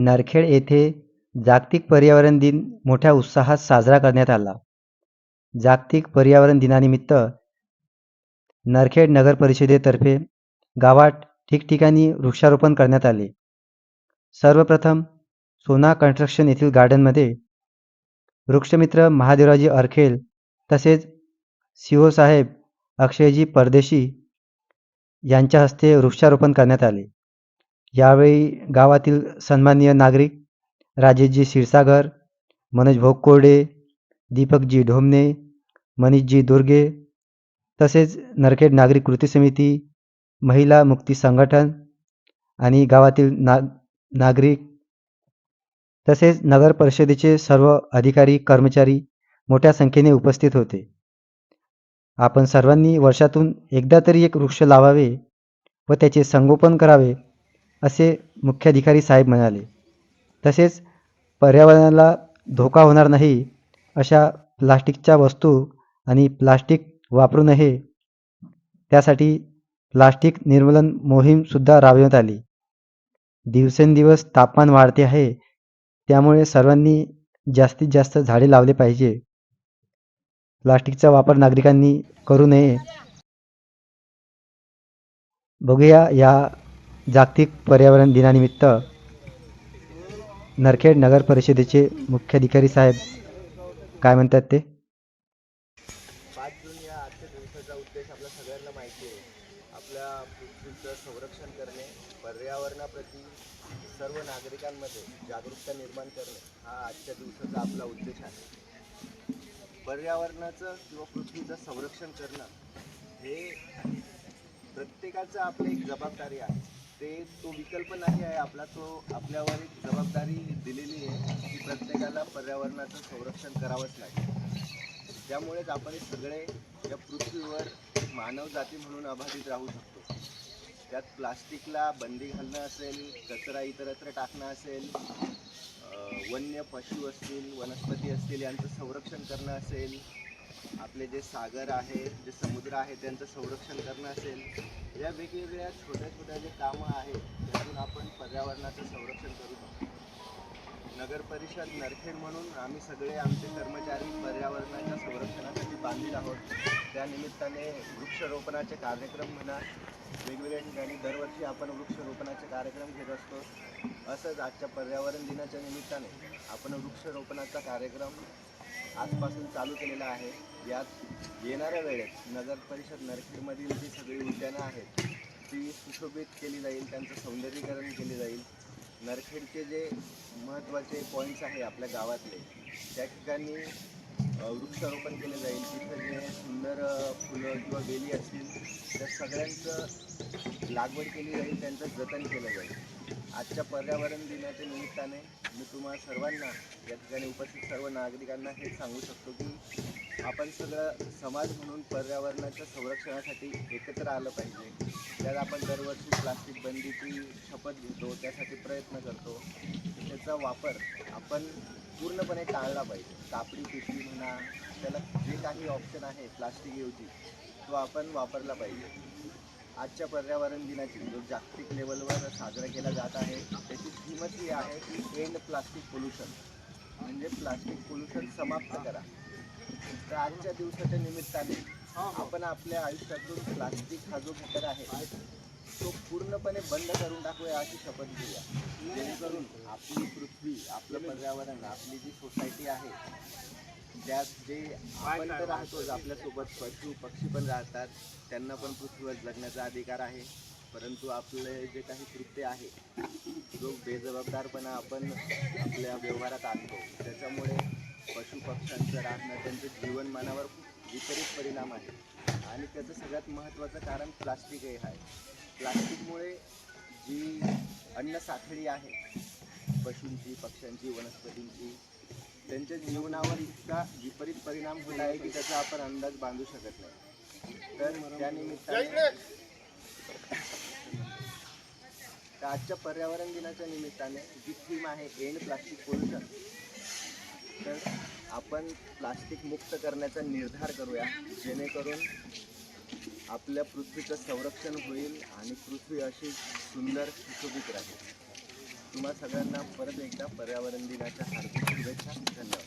नरखेड येथे जागतिक पर्यावरण दिन मोठ्या उत्साहात साजरा करण्यात आला. जागतिक पर्यावरण दिनानिमित्त नरखेड नगर परिषदेतर्फे गावात ठिकठिकाणी वृक्षारोपण करण्यात आले. सर्वप्रथम सोना कन्स्ट्रक्शन येथील गार्डनमध्ये वृक्षमित्र महादेवराजी अरखेल तसेच सी साहेब अक्षयजी परदेशी यांच्या हस्ते वृक्षारोपण करण्यात आले. यावेळी गावातील सन्माननीय नागरिक राजेशजी क्षीरसागर मनोज भाऊ दीपकजी ढोमणे मनीषजी दुर्गे तसेच नरखेड नागरिक कृती समिती महिला मुक्ती संघटन आणि गावातील ना नागरिक तसेच नगर परिषदेचे सर्व अधिकारी कर्मचारी मोठ्या संख्येने उपस्थित होते. आपण सर्वांनी वर्षातून एकदा तरी एक वृक्ष लावावे व त्याचे संगोपन करावे असे मुख्याधिकारी साहेब म्हणाले. तसेच पर्यावरणाला धोका होणार नाही अशा प्लास्टिकच्या वस्तू आणि प्लास्टिक वापरू नये त्यासाठी प्लास्टिक निर्मूलन मोहीमसुद्धा राबविण्यात आली. दिवसेंदिवस तापमान वाढते आहे त्यामुळे सर्वांनी जास्तीत जास्त झाडे लावले पाहिजे. प्लास्टिकचा वापर नागरिकांनी करू नये. बघूया या जागतिक पर्यावरण दिनानिमित्त नरखेड नगर परिषदेचे मुख्याधिकारी साहेब काय म्हणतात ते? पाच जून या आजच्या दिवसाचा उद्देश आपल्या सगळ्यांना माहिती आहे. आपल्या पृथ्वीचं संरक्षण करणे पर्यावरणाप्रती सर्व नागरिकांमध्ये जागरूकता निर्माण करणे हा आजच्या दिवसाचा आपला उद्देश आहे. पर्यावरणाचं किंवा पृथ्वीचं संरक्षण करणं हे प्रत्येकाचं आपली एक जबाबदारी आहे. ते तो विकल्प नाही आहे आपला तो आपल्यावर एक जबाबदारी दिलेली आहे की प्रत्येकाला पर्यावरणाचं संरक्षण करावंच लागेल. त्यामुळेच आपण सगळे या पृथ्वीवर मानवजाती म्हणून अबाधित राहू शकतो. त्यात प्लास्टिकला बंदी घालणं असेल कचरा इतरत्र टाकणं असेल वन्य पशु असतील वनस्पती असतील यांचं संरक्षण करणं असेल आपले जे सागर आहे जे समुद्र आहे त्यांचं संरक्षण करणं असेल या वेगवेगळ्या छोट्या छोट्या जे कामं आहेत त्यातून आपण पर्यावरणाचं संरक्षण करू शकतो. नगर परिषद नरखेड म्हणून आम्ही सगळे आमचे कर्मचारी पर्यावरणाच्या संरक्षणासाठी बांधील आहोत. त्या निमित्ताने वृक्षारोपणाचे कार्यक्रम म्हणा वेगवेगळ्या ठिकाणी दरवर्षी आपण वृक्षारोपणाचे कार्यक्रम घेत असतो. असंच आजच्या पर्यावरण दिनाच्या निमित्ताने आपण वृक्षारोपणाचा कार्यक्रम आजपासून चालू केलेला आहे. यात येणाऱ्या वेळेत नगर परिषद नरखेडमधील जी सगळी उद्यानं आहेत ती सुशोभित केली जाईल त्यांचं सौंदर्यीकरण केले जाईल. नरखेडचे जे महत्त्वाचे पॉईंट्स आहे आपल्या गावातले त्या ठिकाणी वृक्षारोपण केले जाईल. तिथं जे सुंदर फुलं किंवा वेली असतील त्या सगळ्यांचं लागवड केली जाईल त्यांचं जतन केलं जाईल. आजच्या पर्यावरण दिनाच्या निमित्ताने मी तुम्हा सर्वांना या ठिकाणी उपस्थित सर्व नागरिकांना हे सांगू शकतो की आपण सगळं समाज म्हणून पर्यावरणाच्या संरक्षणासाठी एकत्र आलं पाहिजे. त्यात आपण दरवर्षी प्लास्टिक बंदीची शपथ घेतो त्यासाठी प्रयत्न करतो. त्याचा वापर आपण पूर्णपणे टाळला पाहिजे. कापडी पिशवी म्हणा त्याला काही ऑप्शन आहे प्लास्टिकऐवजी तो आपण वापरला पाहिजे. आजच्या पर्यावरण दिनाची जो जागतिक लेवलवर साजरा केला जात आहे त्याची थीमच ही आहे की एंड प्लास्टिक पोल्युशन म्हणजे प्लास्टिक पोल्युशन समाप्त करा. तर आजच्या दिवसाच्या निमित्ताने आपण आपल्या आयुष्यातून प्लास्टिक हा जो घटक आहे तो पूर्णपणे बंद करून टाकूया अशी शपथ घेऊया. जेणेकरून आपली पृथ्वी आपलं पर्यावरण आपली जी सोसायटी आहे त्यात जे आपण तर राहतोच आपल्यासोबत पशु पक्षी पण राहतात. त्यांना पण पृथ्वीवर जगण्याचा अधिकार आहे. परंतु आपले जे काही कृत्य आहे जो बेजबाबदारपणा आपण आपल्या व्यवहारात आणतो त्याच्यामुळे पशुपक्ष्यांचं राहणं त्यांचं जीवनमानावर खूप विपरीत परिणाम आहे. आणि त्याचं सगळ्यात महत्त्वाचं कारण प्लास्टिकही आहे. प्लास्टिकमुळे जी अन्न साखळी आहे पशूंची पक्ष्यांची वनस्पतींची त्यांच्या जीवनावर इतका विपरीत परिणाम होत आहे की त्याचा आपण अंदाज बांधू शकत नाही. तर त्या निमित्ताने तर आजच्या पर्यावरण दिनाच्या निमित्ताने जी थीम आहे एंड प्लास्टिक पोल्युशन. तर आपण प्लास्टिक मुक्त करण्याचा निर्धार करूया जेणेकरून आपल्या पृथ्वीचं संरक्षण होईल आणि पृथ्वी अशी सुंदर सुशोभित राहील. तुम्हा सगळ्यांना परत एकदा पर्यावरण दिनाच्या हार्दिक शुभेच्छा. धन्यवाद.